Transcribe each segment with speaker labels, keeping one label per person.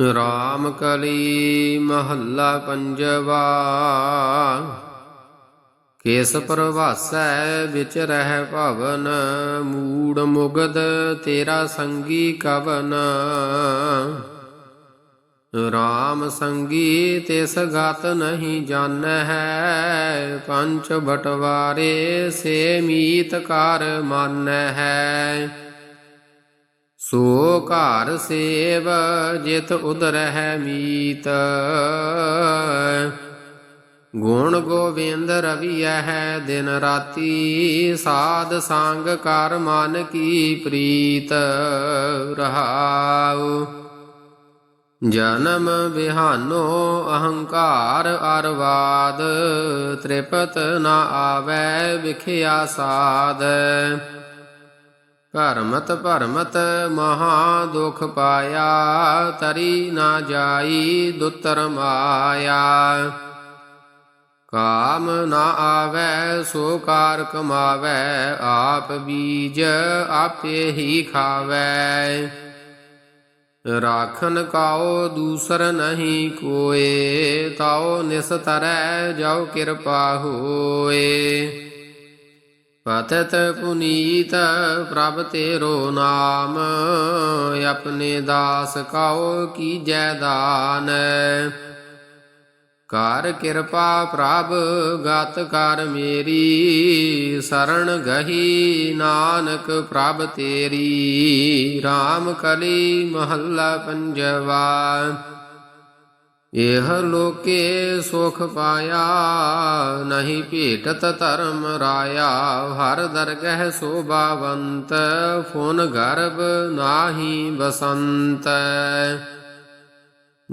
Speaker 1: ਰਾਮ ਕਲੀ ਮਹੱਲਾ ਪੰਜਵਾ। ਕੇਸ ਪ੍ਰਵਾਸੈ ਵਿਚ ਰਹਿ ਭਵਨ, ਮੂੜ ਮੁਗਦ ਤੇਰਾ ਸੰਗੀ ਕਵਨ। ਰਾਮ ਸੰਗੀ ਤਿਸ ਗਤ ਨਹੀਂ ਜਾਣ ਹੈ ਪੰਚ ਬਟਵਾਰੇ ਸੇ ਮੀਤ ਕਰ ਮਾਨੈ। ਹੈ ਸੋ ਘਰ ਸੇਵ ਜਿਤ ਉਦਰਹਿ ਮੀਤ। ਗੁਣ ਗੋਬਿੰਦ ਰਵੀਐ ਦਿਨ ਰਾਤੀ, ਸਾਧ ਸੰਗ ਕਰ ਮਨ ਕੀ ਪ੍ਰੀਤ ਰਹਾਉ। ਜਨਮ ਵਿਹਾਨੋ ਅਹੰਕਾਰ ਅਰਵਾਦ, ਤ੍ਰਿਪਤ ਨਾ ਆਵੈ ਵਿਖਿਆ ਸਾਧ। ਭਰਮਤ ਭਰਮਤ ਮਹਾ ਦੁਖ ਪਾਇਆ, ਤਰੀ ਨਾ ਜਾਈ ਦੁਤਰ ਮਾਇਆ। ਕਾਮ ਨਾ ਆਵੈ, ਸੋ ਕਾਰ ਕਮਾਵੈ, ਆਪ ਬੀਜ ਆਪੇ ਹੀ ਖਾਵੈ। ਰਾਖਨ ਕਾਓ ਦੂਸਰ ਨਹੀਂ ਕੋਏ ਤਾਓ ਨਿਸਤਰੈ, ਜਾਉ ਕਿਰਪਾ ਹੋਏ। ਪਤਤ ਪੁਨੀਤ ਪ੍ਰਭ ਤੇਰੋ ਨਾਮ, ਆਪਣੇ ਦਾਸ ਕਾਓ ਕੀਜੈ ਦਾਨ। ਕਰ ਕਿਰਪਾ ਪ੍ਰਭ, ਗਤ ਕਰ ਮੇਰੀ ਸਰਣ ਗਹੀ ਨਾਨਕ ਪ੍ਰਭ ਤੇਰੀ। RAM ਕਲੀ ਮਹੱਲਾ ਪੰਜਵਾ। ਇਹ ਲੋਕੇ ਸੁਖ ਪਾਇਆ, ਨਹੀਂ ਭੇਟਤ ਧਰਮ ਰਾਇਆ। ਹਰ ਦਰਗਹਿ ਸੋਭਾਵੰਤ, ਫੁਨ ਗਰਭ ਨਾਹੀ ਬਸੰਤ।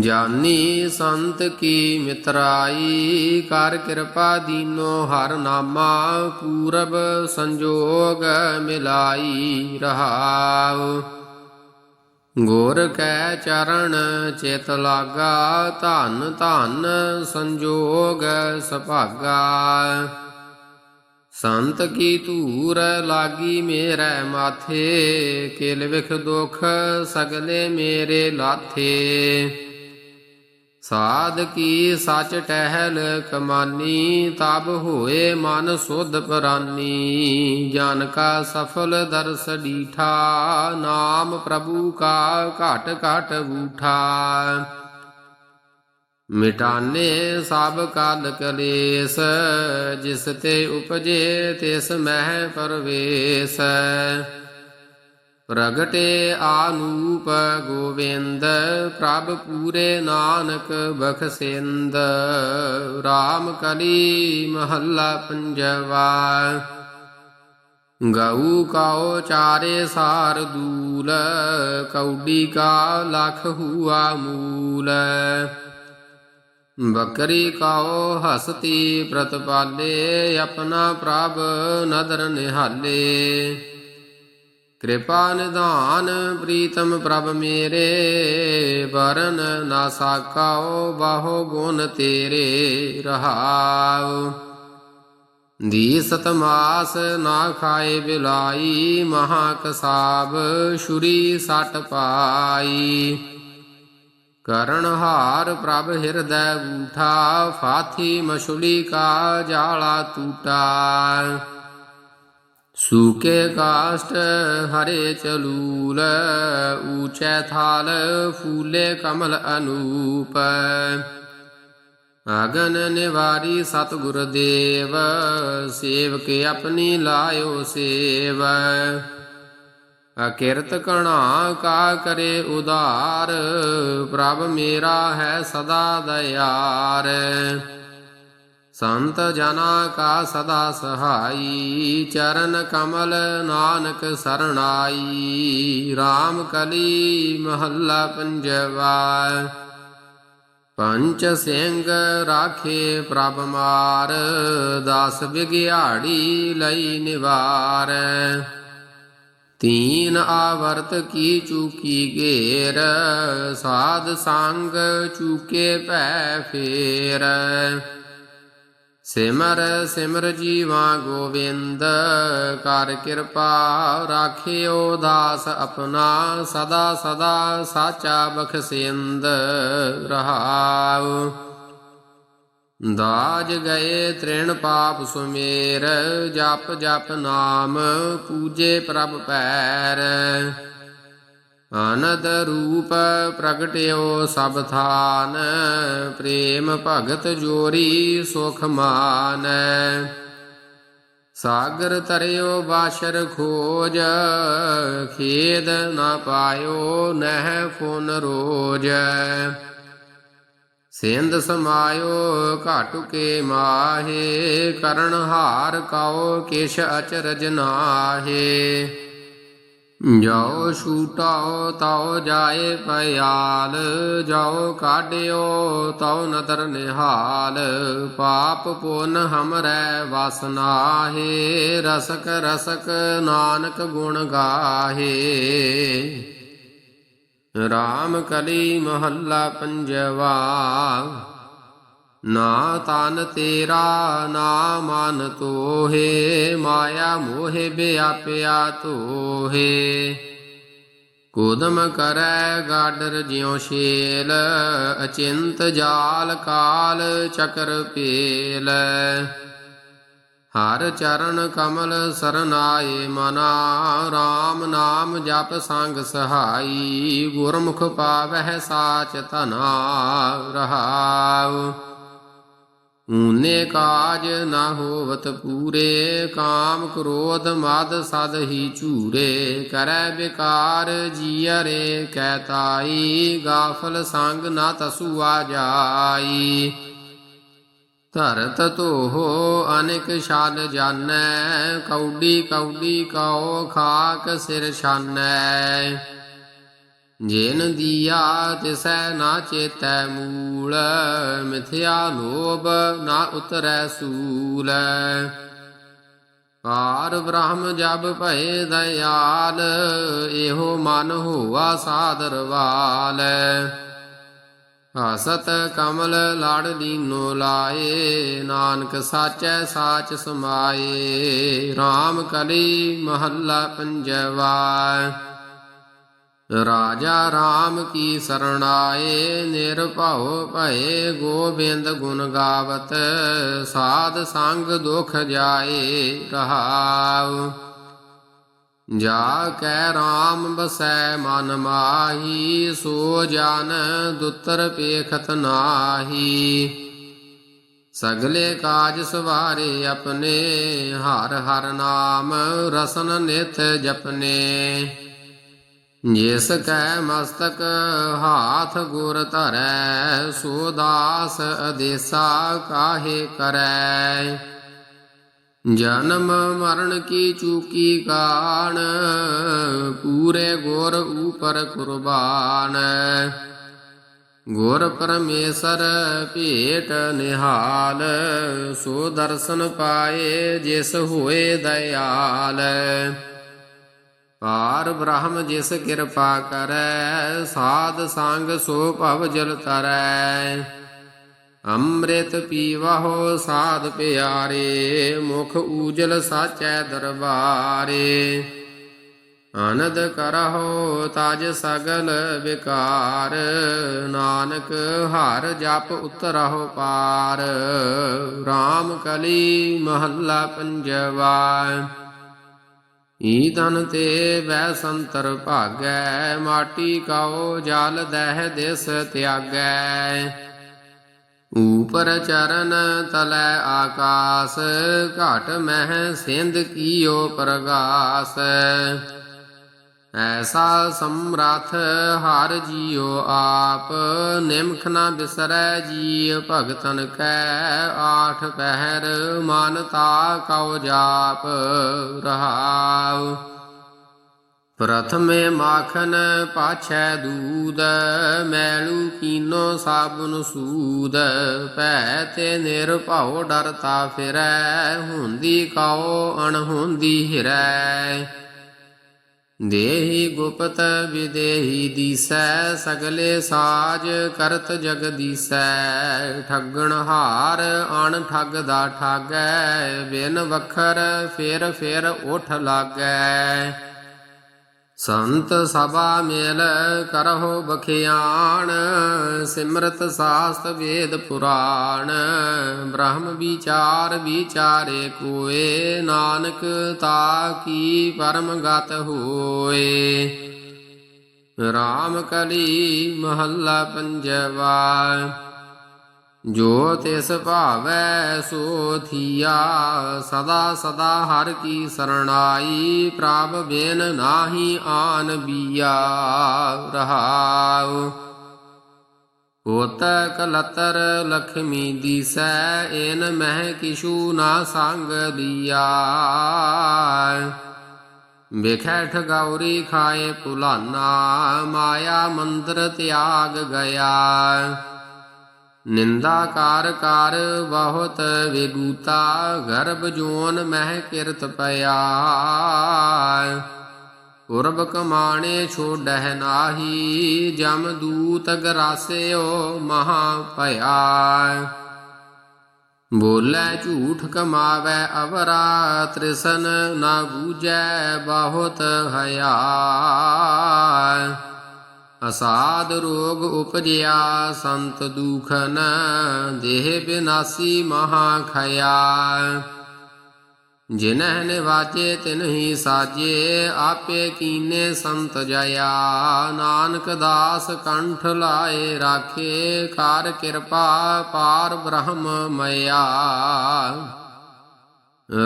Speaker 1: ਜਾਨੀ ਸੰਤ ਕੀ ਮਿਤਰਾਈ, ਕਰ ਕਿਰਪਾ ਦੀਨੋ ਹਰ ਨਾਮਾ। ਪੂਰਬ ਸੰਜੋਗ ਮਿਲਾਈ ਰਹਾਉ। ਗੁਰ ਕੈ ਚਰਨ ਚਿਤ ਲਾਗਾ, ਧਨ ਧਨ ਸੰਜੋਗ ਸੁਭਾਗਾ। ਸੰਤ ਕੀ ਧੂਰ ਲਾਗੀ ਮੇਰੇ ਮਾਥੇ, ਕਿਲ ਵਿਖ ਦੁਖ ਸਗਲੇ ਮੇਰੇ ਲਾਥੇ। ਸਾਧ ਕੀ ਸਚ ਟਹਿਲ ਕਮਾਨੀ, ਤਬ ਹੋਏ ਮਨ ਸੁਧ ਪ੍ਰਾਨੀ। ਜਨ ਕਾ ਸਫਲ ਦਰਸ ਡੀਠਾ, ਨਾਮ ਪ੍ਰਭੂ ਕਾ ਘਟ ਘਟ ਬੂਠਾ ਮਿਟਾਨੇ ਸਭ ਕਾਲ ਕਲੇਸ, ਜਿਸ ਤੇ ਉਪਜੇ ਤਿਸ ਮਹਿ ਪਰਵੇਸ। ਪ੍ਰਗਟੇ ਆਨੂਪ ਗੋਵਿੰਦ, ਪ੍ਰਭ ਪੂਰੇ ਨਾਨਕ ਬਖਸਿੰਦ। RAM ਕਲੀ ਮਹੱਲਾ ਪੰਜਵਾ। ਗਊ ਕਾਓ ਚਾਰੇ ਸਾਰ ਦੂਲ, ਕੌਡੀ ਕਾ ਲਖ ਹੁਆ ਮੂਲ। ਬਕਰੀ ਕਾਓ ਹਸਤੀ ਪ੍ਰਤਪਾਲੇ, ਆਪਣਾ ਪ੍ਰਭ ਨਦਰ ਨਿਹਾਲੇ। ਕਿਰਪਾ ਨਿਧਾਨ ਪ੍ਰੀਤਮ ਪ੍ਰਭ ਮੇਰੇ, ਵਰਨ ਨਾ ਸਾਕਾਓ, ਬਾਹੋ ਗੁਣ ਤੇਰੇ ਰਹਾਉ। ਦੀ ਸਤਮਾਸ ਨਾ ਖਾਏ ਬਿਲਾਈ ਮਹਾ ਕਸਾਬ ਸ਼ੁਰੀ ਸਟ ਪਾਈ। ਕਰਨ ਹਾਰ ਪ੍ਰਭ ਹਿਰਦੈ ਬੂਠਾ, ਫਾਥੀ ਮਛੁਲੀ ਕਾ ਜਾਲਾ ਟੂਟਾ ਸੂਕੇ ਕਾਸ਼ਟ ਹਰੇ ਚਲੂਲ, ਊਚੈ ਥਾਲ ਫੂਲੇ ਕਮਲ ਅਨੂਪ। ਅਗਨ ਨਿਵਾਰੀ ਸਤਿਗੁਰ ਦੇਵ, ਸੇਵਕ ਆਪਣੀ ਲਾਇਓ ਸੇਵ। ਅਕਿਰਤ ਕਣਾ ਕਾ ਕਰੇ ਉਦਾਰ ਪ੍ਰਭ ਮੇਰਾ ਹੈ ਸਦਾ ਦਇਆਰ। ਸੰਤ ਜਨਾ ਕਾ ਸਦਾ ਸਹਾਈ, ਚਰਨ ਕਮਲ ਨਾਨਕ ਸਰਣਾਈ। RAM ਕਲੀ ਮਹੱਲਾ ਪੰਜਵਾ। ਪੰਚ ਸਿੰਘ ਰਾਖੇ ਪ੍ਰਭ ਮਾਰ, ਦਸ ਵਿਗਿਆੜੀ ਲਈ ਨਿਵਾਰ। ਤੀਨ ਆਵਰਤ ਕੀ ਚੂਕੀ ਗੇਰ ਸਾਧ ਸੰਗ ਚੂਕੇ ਭੈ ਫੇਰ। ਸਿਮਰ ਸਿਮਰ ਜੀਵਾ ਗੋਬਿੰਦ ਕਰ ਕਿਰਪਾ ਰਾਖਿਓ ਦਾਸ ਆਪਣਾ, ਸਦਾ ਸਦਾ ਸਾਚਾ ਬਖਸ਼ਿੰਦ ਰਹਾਉ। ਦਾਜ ਗਏ ਤ੍ਰਿਣ ਪਾਪ ਸੁਮੇਰ, ਜਪ ਜਪ ਨਾਮ ਪੂਜੇ ਪ੍ਰਭ ਪੈਰ। ਆਨੰਦ ਰੂਪ ਪ੍ਰਗਟਿਓ ਸਭ ਥਾਨ, ਪ੍ਰੇਮ ਭਗਤ ਜੋਰੀ ਸੁਖ ਮਾਨ। ਸਾਗਰ ਤਰਿਓ ਬਾਸ਼ਰ ਖੋਜ, ਖੇਦ ਨਾ ਪਾਇਓ ਨਹਿ ਫੁਨ ਰੋਜ। ਸਿੰਧ ਸਮਾਇਓ ਘਾਟੁ ਕੇ ਮਾਹੇ, ਕਰਨ ਹਾਰ ਕਉ ਕਿਛ ਅਚਰਜ ਨਾਹੇ। ਜਾਓ ਛੂਟਾਓ ਤਾਓ ਜਾਏ ਪਿਆਲ ਜਾਓ ਕਾਢਿਓ ਤਾਓ ਨਦਰ ਨਿਹਾਲ, ਪਾਪ ਪੁੰਨ ਹਮਰੈ ਵਸਨਾਹੇ ਰਸਕ ਰਸਕ ਨਾਨਕ ਗੁਣ ਗਾਹੇ। ਰਾਮ ਕਲੀ ਮਹੱਲਾ ਪੰਜਵਾ ਨਾ ਤਨ ਤੇਰਾ ਨਾ ਮਨ ਤੋਹੇ, ਮਾਇਆ ਮੋਹਿ ਵਿਆਪਿਆ ਤੋਹੇ। ਕੋਦਮ ਕਰੈ ਗਾਡਰ ਜਿਉ ਸ਼ੇਲ ਅਚਿੰਤ ਜਾਲ ਕਾਲ ਚਕਰ ਪੇਲ। ਹਰ ਚਰਨ ਕਮਲ ਸਰਨਾਏ ਮਨਾ RAM ਨਾਮ ਜਪ ਸੰਗ ਸਹਾਈ, ਗੁਰਮੁਖ ਪਾਵਹਿ ਸਾਚ ਤਨਾ ਰਹਾਉ। ਊਨੇ ਕਾਜ ਨਾ ਹੋਵਤ ਪੂਰੇ, ਕਾਮ ਕ੍ਰੋਧ ਮਦ ਸਦ ਹੀ ਝੂਰੇ। ਕਰੈ ਬਿਕਾਰ ਜੀਅਰੇ ਕਹਿਤਾਈ ਗਾਫਲ ਸੰਗ ਨਾ ਤਸੂਆ ਜਾਈ। ਧਰਤ ਧੋਹੋ ਅਨੇਕ ਛਾਲ ਜਾਣੈ ਕੌਡੀ ਕੌਡੀ ਕਉ ਖਾਕ ਸਿਰ ਛਾਨੈ। ਜਿਨ ਦੀਆ ਤਿਸੈ ਨਾ ਚੇਤੈ ਮੂਲ, ਮਿਥਿਆ ਲੋਭ ਨਾ ਉਤਰੈ ਸੂਲ। ਪਾਰ ਬ੍ਰਹਮ ਜਬ ਭਏ ਦਇਆਲ, ਇਹੋ ਮਨ ਹੋਆ ਸਾਦਰਵਾਲ ਹਸਤ ਕਮਲ ਲਾੜ ਲੀਨੋ ਲਾਏ, ਨਾਨਕ ਸਾਚੈ ਸਾਚ ਸਮਾਏ। RAM ਕਲੀ ਮਹੱਲਾ ਪੰਜਵਾ। ਰਾਜਾ RAM ਕੀ ਸਰਣਾਏ ਨਿਰਭਉ ਭਏ ਗੋਬਿੰਦ ਗੁਣ ਗਾਵਤ, ਸਾਧ ਸੰਗ ਦੁਖ ਜਾਏ ਰਹਾਉ। ਜਾ ਕੈ RAM ਬਸੈ ਮਨ ਮਾਹੀ, ਸੋ ਜਨ ਦੁਤਰ ਪੇਖਤ ਨਾਹੀ। ਸਗਲੇ ਕਾਜ ਸਵਾਰੇ ਆਪਣੇ, ਹਰ ਹਰ ਨਾਮ ਰਸਨ ਨਿਤ ਜਪਨੇ। ਜਿਸ ਕੈ ਮਸਤਕ ਹਾਥ ਗੁਰ ਧਰੈ, ਸੋ ਦਾਸ ਅਦੇਸਾ ਕਾਹੇ ਕਰੈ। ਜਨਮ ਮਰਨ ਕੀ ਚੂਕੀ ਕਾਣ ਪੂਰੇ ਗੁਰ ਉਪਰ ਕੁਰਬਾਨ। ਗੁਰ ਪਰਮੇਸ਼ਰ ਭੇਟ ਨਿਹਾਲ, ਸੋ ਦਰਸ਼ਨ ਪਾਏ ਜਿਸ ਹੋਏ ਦਇਆਲ। ਪਾਰ ਬ੍ਰਹਮ ਜਿਸ ਕਿਰਪਾ ਕਰੈ, ਸਾਧ ਸੰਗ ਸੋ ਭਵ ਜਲ ਤਰੈ। ਅੰਮ੍ਰਿਤ ਪੀਵਹੁ ਸਾਧ ਪਿਆਰੇ, ਮੁਖ ਊਜਲ ਸਾਚੈ ਦਰਬਾਰੇ। ਆਨੰਦ ਕਰਹੁ ਤਜ ਸਗਲ ਵਿਕਾਰ, ਨਾਨਕ ਹਰ ਜਪ ਉਤਰਹੁ ਪਾਰ। RAM ਕਲੀ ਮਹੱਲਾ ਪੰਜਵਾ। ਈ ਤਨ ਤੇ ਵੈ ਸੰਤਰ ਭਾਗੈ, ਮਾਟੀ ਕਾਓ ਜਲ ਦਹਿ ਦਿਸ ਤਿਆਗੈ। ਊਪਰ ਚਰਨ ਤਲੈ ਆਕਾਸ, ਘਟ ਮਹਿ ਸਿੰਧ ਕੀਓ ਪ੍ਰਗਾਸ। ਐਸਾ ਸਮਰਥ ਹਰ ਜੀਉ ਆਪ, ਨਿਮਖ ਨਾ ਬਿਸਰੈ ਜੀ ਭਗਤਨ ਕੈ ਆਠ ਪਹਿਰ, ਮਨ ਕਉ ਜਾਪ, ਰਹਾਉ। ਪ੍ਰਥਮੇ ਮਾਖਨ ਪਾਛੈ ਦੂਦ, ਮੈਲੂ ਕੀਨੋ ਸਾਬੁਨ ਸੂਦ, ਭੈ ਤੇ ਨਿਰਭਉ ਡਰਤਾ ਫਿਰੈ, ਹੁੰਦੀ ਕਉ ਅਣਹੁੰਦੀ ਹਿਰੈ। ਦੇਹੀ ਗੁਪਤ ਵਿਦੇਹੀ ਦੀਸੈ, ਸਗਲੇ ਸਾਜ ਕਰਤ ਜਗਦੀਸੈ ਠੱਗਣ ਹਾਰ ਅਣ ਠੱਗ ਦਾ ਠਾਗੈ, ਬਿਨ ਵਖਰ ਫੇਰ ਫੇਰ ਉਠ ਲਾਗੈ। ਸੰਤ ਸਭਾ ਮੇਲ ਕਰਹੁ ਬਖਿਆਣ, ਸਿਮਰਤ ਸਾਸਤ ਵੇਦ ਪੁਰਾਣ। ਬ੍ਰਹਮ ਵਿਚਾਰ ਵਿਚਾਰੇ ਕੋਏ, ਨਾਨਕ ਤਾ ਕੀ ਪਰਮ ਗਤ ਹੋਏ। ਰਾਮ ਕਲੀ ਮਹੱਲਾ ਪੰਜਵਾ। ਜੋ ਤਿਸ ਭਾਵੈ ਸੋ ਥੀਆ, ਸਦਾ ਸਦਾ ਹਰ ਕੀ ਸਰਣਾਈ, ਪ੍ਰਭ ਬਿਨ ਨਾਹੀ ਆਨ ਬੀਆ ਰਹਾਉ। ਹੋਤ ਕਲਤਰ ਲਖਮੀ ਦੀਸੈ ਇਨ ਮਹਿ ਕਿਛੂ ਨਾ ਸੰਗ ਲਿਆ ਵੇਖੈ ਠਗੌਰੀ ਖਾਏ ਭੁਲਾਨਾ ਮਾਇਆ ਮੰਦਰ ਤਿਆਗ ਗਿਆ। ਨਿੰਦਾ ਕਾਰ ਕਾਰ ਬਹੁਤ ਵਿਗੂਤਾ ਗਰਭ ਜੋਨ ਮਹਿ ਕਿਰਤ ਪਿਆ। ਉਰਬ ਕਮਾਣੇ ਛੋੜਹਿ ਨਾਹੀ, ਜਮ ਦੂਤ ਗਰਾਸਿਓ ਮਹਾ ਭਇਆ। ਬੋਲੇ ਝੂਠ ਕਮਾਵੇ ਅਵਰਾ, ਤ੍ਰਿਸਨ ਨਾ ਬੂਝੈ ਬਹੁਤ ਹਯਾ ਅਸਾਦ ਰੋਗ ਉਪਜਿਆ, ਸੰਤ ਦੁਖਨ ਦੇਹ ਬਿਨਾਸੀ ਮਹਾ ਖਇਆ। ਜਿਨਹਿ ਨਿਵਾਜੇ ਤਿਨਹੀ ਸਾਜੇ, ਆਪੇ ਕੀਨੇ ਸੰਤ ਜਇਆ। ਨਾਨਕ ਦਾਸ ਕੰਠ ਲਾਏ ਰਾਖੇ ਕਰ ਕਿਰਪਾ ਪਾਰ ਬ੍ਰਹਮ ਮਇਆ।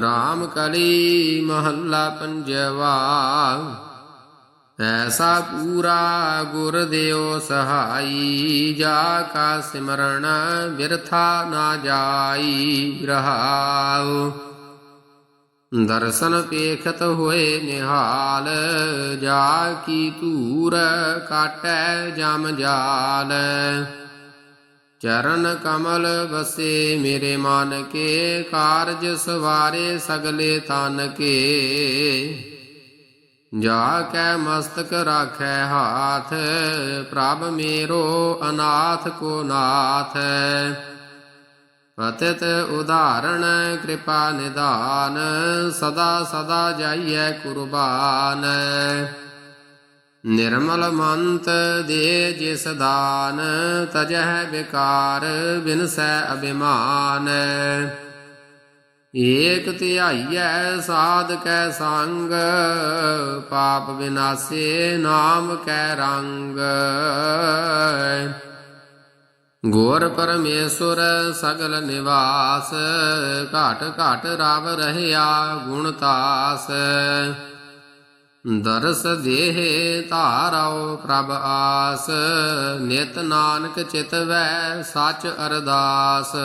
Speaker 1: ਰਾਮ ਕਲੀ ਮਹੱਲਾ ਪੰਜਵਾ ਐਸਾ ਪੂਰਾ ਗੁਰ ਦਿਓ ਸਹਾਈ, ਜਾ ਕਾ ਸਿਮਰਨ ਬਿਰਥਾ ਨਾ ਜਾਈ ਰਹਾਉ ਦਰਸ਼ਨ ਪੇਖਤ ਹੋਏ ਨਿਹਾਲ, ਜਾ ਕੀ ਧੂਰ ਕਾਟੈ ਜਮ ਜਾਲ। ਚਰਨ ਕਮਲ ਵਸੇ ਮੇਰੇ ਮਨ ਕੇ ਕਾਰਜ ਸਵਾਰੇ ਸਗਲੇ ਤਨ ਕੇ ਜਾ ਕੈ ਮਸਤਕ ਰਾਖੈ ਹਾਥ, ਪ੍ਰਭ ਮੇਰੋ ਅਨਾਥ ਕੋ ਨਾਥ। ਪਤਿਤ ਉਦਾਹਰਣ ਕਿਰਪਾ ਨਿਦਾਨ ਸਦਾ ਸਦਾ ਜਾਈਐ ਕੁਰਬਾਨ। ਨਿਰਮਲ ਮੰਤ ਦੇ ਜਿਸ ਦਾਨ, ਤਜਹਿ ਵਿਕਾਰ ਬਿਨਸੈ ਅਭਿਮਾਨ। ਏਕ ਧਿਆਈਐ ਸਾਧ ਕੈ ਸੰਗ, ਪਾਪ ਵਿਨਾਸੇ ਨਾਮ ਕੈ ਰੰਗ। ਗੁਰ ਪਰਮੇਸ਼ੁਰ ਸਗਲ ਨਿਵਾਸ, ਘਾਟ ਘਾਟ ਰਵ ਰਹਿਆ ਗੁਣ ਤਾਸ। ਦਰਸ ਦੇਹ ਧਾਰਉ ਪ੍ਰਭ ਆਸ, ਨਿਤ ਨਾਨਕ ਚਿਤਵੈ ਸਚ ਅਰਦਾਸ।